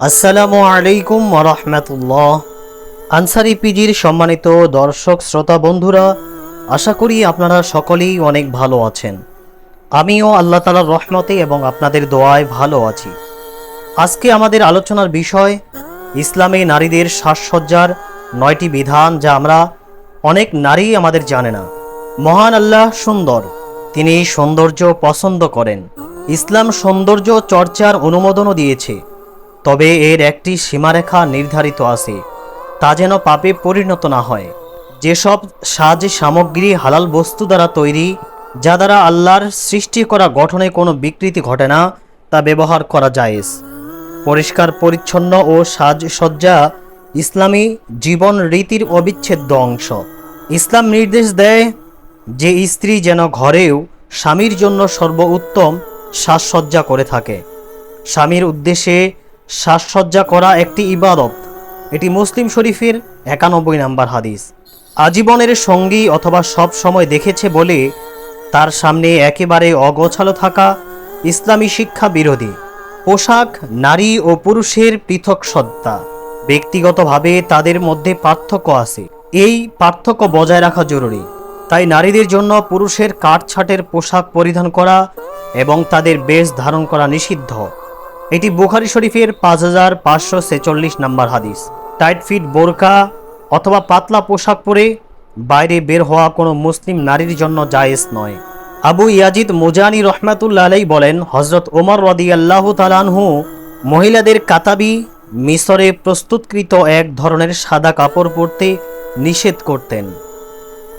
আসসালামু আলাইকুম রহমতুল্লাহ। আনসারি পিজির সম্মানিত দর্শক, শ্রোতা, বন্ধুরা, আশা করি আপনারা সকলেই অনেক ভালো আছেন। আমিও আল্লাহ তালার রহমতে এবং আপনাদের দোয়ায় ভালো আছি। আজকে আমাদের আলোচনার বিষয়, ইসলামে নারীদের সাজসজ্জার নয়টি বিধান যা আমরা অনেক নারী আমাদের জানে না। মহান আল্লাহ সুন্দর, তিনি সৌন্দর্য পছন্দ করেন। ইসলাম সৌন্দর্য চর্চার অনুমোদনও দিয়েছে। তবে এর একটি সীমারেখা নির্ধারিত আছে, তা যেন পাপে পরিণত না হয়। যেসব সাজ সামগ্রী হালাল বস্তু দ্বারা তৈরি, যা দ্বারা আল্লাহর সৃষ্টি করা গঠনে কোনো বিকৃতি ঘটে না, তা ব্যবহার করা জায়েজ। পরিষ্কার, পরিচ্ছন্ন ও সাজসজ্জা ইসলামী জীবন রীতির অবিচ্ছেদ্য অংশ। ইসলাম নির্দেশ দেয় যে স্ত্রী যেন ঘরেও স্বামীর জন্য সর্বোত্তম সাজসজ্জা করে থাকে। স্বামীর উদ্দেশ্যে সাজসজ্জা করা একটি ইবাদত। এটি মুসলিম শরীফের একানব্বই নাম্বার হাদিস। আজীবনের সঙ্গী অথবা সব সময় দেখেছে বলে তার সামনে একেবারে অগোছালো থাকা ইসলামী শিক্ষা বিরোধী, পোশাক, নারী ও পুরুষের পৃথক সত্তা। ব্যক্তিগতভাবে তাদের মধ্যে পার্থক্য আছে। এই পার্থক্য বজায় রাখা জরুরি। তাই নারীদের জন্য পুরুষের কাঠছাটের পোশাক পরিধান করা এবং তাদের বেশ ধারণ করা নিষিদ্ধ। এটি বুখারি শরীফের পাঁচ হাজার পাঁচশো ছেচল্লিশ নাম্বার হাদিস। টাইট ফিট, বোরকা অথবা পাতলা পোশাক পরে বাইরে বের হওয়া কোনো মুসলিম নারীর জন্য জায়েজ নয়। আবু ইয়াজিদ মুজানি রহমাতুল্লা আলাই বলেন হজরত ওমর রদি আল্লাহ তালানহু মহিলাদের কাতাবি মিশরে প্রস্তুতকৃত এক ধরনের সাদা কাপড় পরতে নিষেধ করতেন।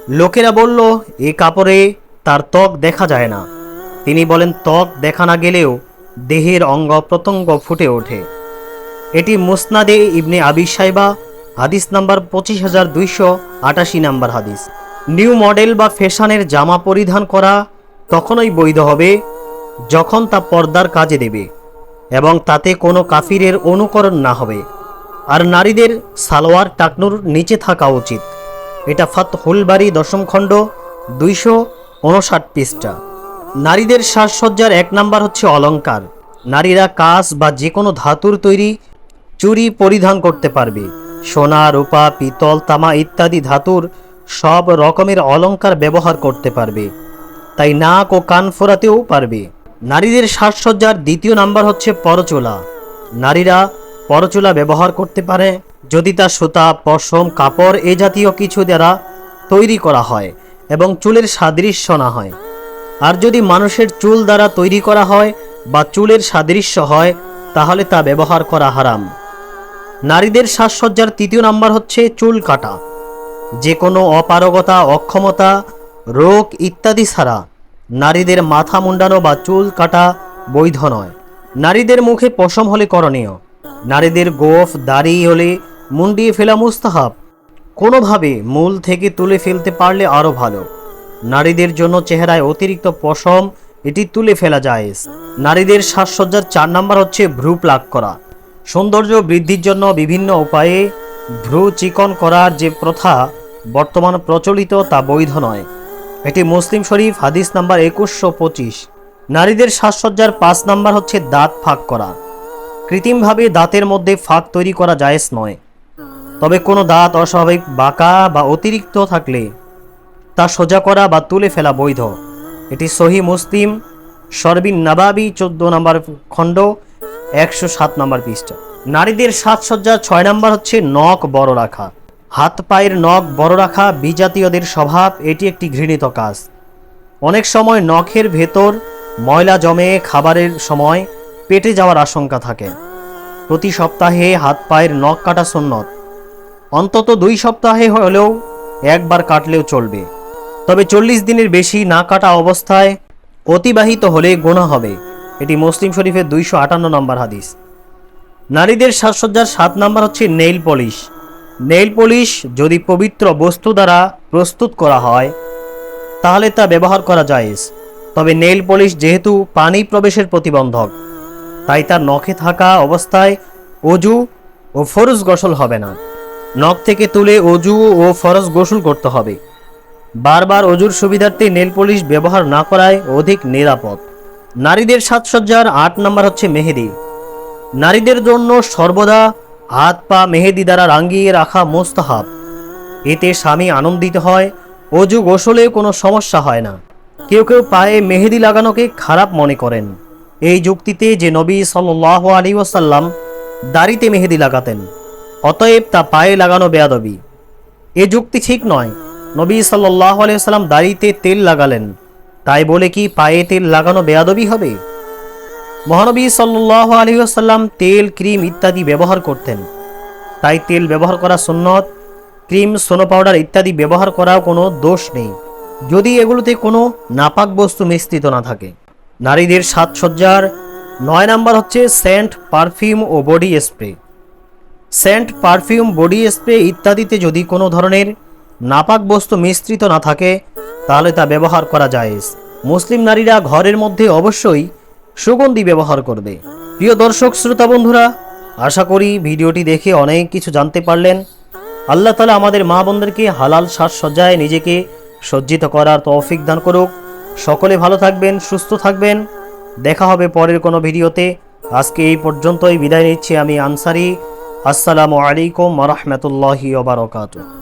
লোকেরা বলল, এ কাপড়ে তার ত্বক দেখা যায় না। তিনি বলেন, ত্বক দেখা না গেলেও দেহের অঙ্গ প্রত্যঙ্গ ফুটে ওঠে। এটি মুসনাদে ইবনে আবি সাইবা হাদিস নাম্বার পঁচিশ হাজার দুইশো আটাশি নাম্বার হাদিস। নিউ মডেল বা ফ্যাশনের জামা পরিধান করা তখনই বৈধ হবে যখন তা পর্দার কাজে দেবে এবং তাতে কোনো কাফিরের অনুকরণ না হবে। আর নারীদের সালোয়ার টাকনুর নিচে থাকা উচিত। এটা ফাতহুল বাড়ি দশম খণ্ড দুইশো উনষাট পৃষ্ঠা। নারীদের সাজসজ্জার এক নাম্বার হচ্ছে অলঙ্কার নারীরা কাঁচ বা যে কোনো ধাতুর তৈরি চুরি পরিধান করতে পারবে। সোনা, রূপা, পিতল, তামা ইত্যাদি ধাতুর সব রকমের অলঙ্কার ব্যবহার করতে পারবে। তাই নাক ও কান ফোরাতেও পারবে। নারীদের সাজসজ্জার দ্বিতীয় নাম্বার হচ্ছে পরচোলা। নারীরা পরচোলা ব্যবহার করতে পারে যদি তা সুতা, পশম, কাপড় এ জাতীয় কিছু দ্বারা তৈরি করা হয় এবং চুলের সাদৃশ্য না হয়। আর যদি মানুষের চুল দ্বারা তৈরি করা হয় বা চুলের সাদৃশ্য হয়, তাহলে তা ব্যবহার করা হারাম। নারীদের সাজসজ্জার তৃতীয় নাম্বার হচ্ছে চুল কাটা। যে কোনো অপারগতা, অক্ষমতা, রোগ ইত্যাদি ছাড়া নারীদের মাথা মুন্ডানো বা চুল কাটা বৈধ নয়। নারীদের মুখে পশম হলে করণীয়। নারীদের গোফ, দাড়ি হলে মুন্ডিয়ে ফেলা মুস্তাহাব। কোনোভাবে মূল থেকে তুলে ফেলতে পারলে আরও ভালো। নারীদের জন্য চেহারায় অতিরিক্ত পশম, এটি তুলে ফেলা যায়। নারীদের সাজসজ্জার চার নাম্বার হচ্ছে ভ্রু প্লাগ করা। সৌন্দর্য বৃদ্ধির জন্য বিভিন্ন উপায়ে ভ্রু চিকন করার যে প্রথা বর্তমান প্রচলিত তা বৈধ নয়। এটি মুসলিম শরীফ হাদিস নাম্বার একুশশো পঁচিশ। নারীদের সাজসজ্জার পাঁচ নাম্বার হচ্ছে দাঁত ফাঁক করা। কৃত্রিমভাবে দাঁতের মধ্যে ফাঁক তৈরি করা জায়েজ নয়। তবে কোনো দাঁত অস্বাভাবিক বাঁকা বা অতিরিক্ত থাকলে তা সোজা করা বা তুলে ফেলা বৈধ। এটি সহি মুসলিম সরবিন নাবাবি, চোদ্দ নম্বর খণ্ড, একশো সাত নম্বর পৃষ্ঠা। নারীদের সাজসজ্জার ছয় নম্বর হচ্ছে নখ বড় রাখা। হাত পায়ের নখ বড় রাখা, বিজাতীয়দের স্বভাব, এটি একটি ঘৃণিত কাজ। অনেক সময় নখের ভেতর ময়লা জমে খাবারের সময় পেটে যাওয়ার আশঙ্কা থাকে। প্রতি সপ্তাহে হাত পায়ের নখ কাটা সুন্নত। অন্তত দুই সপ্তাহে হলেও একবার কাটলেও চলবে। তবে চল্লিশ দিনের বেশি না কাটা অবস্থায় অতিবাহিত হলে গোনা হবে। এটি মুসলিম শরীফের দুইশো আটান্ন নম্বর হাদিস। নারীদের সাজসজ্জার সাত নম্বর হচ্ছে নেইল পলিশ। নেইল পলিশ যদি পবিত্র বস্তু দ্বারা প্রস্তুত করা হয়, তাহলে তা ব্যবহার করা জায়েজ। তবে নেইল পলিশ যেহেতু পানি প্রবেশের প্রতিবন্ধক, তাই তার নখে থাকা অবস্থায় অজু ও ফরজ গোসল হবে না। নখ থেকে তুলে অজু ও ফরজ গোসল করতে হবে। বারবার অজুর সুবিধার্থে নেল পলিশ ব্যবহার না করায় অধিক নিরাপদ। নারীদের সাজসজ্জার আট নাম্বার হচ্ছে মেহেদি। নারীদের জন্য সর্বদা হাত পা মেহেদি দ্বারা রাঙ্গিয়ে রাখা মোস্তাহাব। এতে স্বামী আনন্দিত হয়, অজু গোসলে কোনো সমস্যা হয় না। কেউ কেউ পায়ে মেহেদি লাগানোকে খারাপ মনে করেন। এই যুক্তিতে যে নবী সাল্লাহ আলী ওসাল্লাম দাড়িতে মেহেদি লাগাতেন, অতএব তা পায়ে লাগানো বেয়াদবি। এ যুক্তি ঠিক নয়। নবী সাল্লাহ আলিয়াল্লাম দাড়িতে তেল লাগালেন। তাই বলে কি পায়ে তেল লাগানো বেয়াদবি হবে? মহানবী সাল্লাহ আলহিহাসাল্লাম তেল, ক্রিম ইত্যাদি ব্যবহার করতেন। তাই তেল ব্যবহার করা সুন্নত, ক্রিম, সোনো পাউডার ইত্যাদি ব্যবহার করাও কোনো দোষ নেই। যদি এগুলোতে কোনো নাপাক বস্তু মিশ্রিত না থাকে। নারীদের সাজসজ্জার নয় নাম্বার হচ্ছে সেন্ট পারফিউম ও body spray. Scent perfume, body spray ইত্যাদিতে যদি কোনো ধরনের নাপাক বস্তু মিশ্রিত না থাকে, তাহলে তা ব্যবহার করা যায় মুসলিম নারীরা ঘরের মধ্যে অবশ্যই সুগন্ধি ব্যবহার করবে। প্রিয় দর্শক, শ্রোতা বন্ধুরা, আশা করি ভিডিওটি দেখে অনেক কিছু জানতে পারলেন। আল্লাহ তালা আমাদের মা বোনদেরকে হালাল সাজসজ্জায় নিজেকে সজ্জিত করার তৌফিক দান করুক। সকলে ভালো থাকবেন, সুস্থ থাকবেন। দেখা হবে পরের কোনো ভিডিওতে। আজকে এই পর্যন্তই, বিদায় নিচ্ছি আমি আনসারি। আসসালামু আলাইকুম রহমতুল্লাহি ওবরাকাতুহ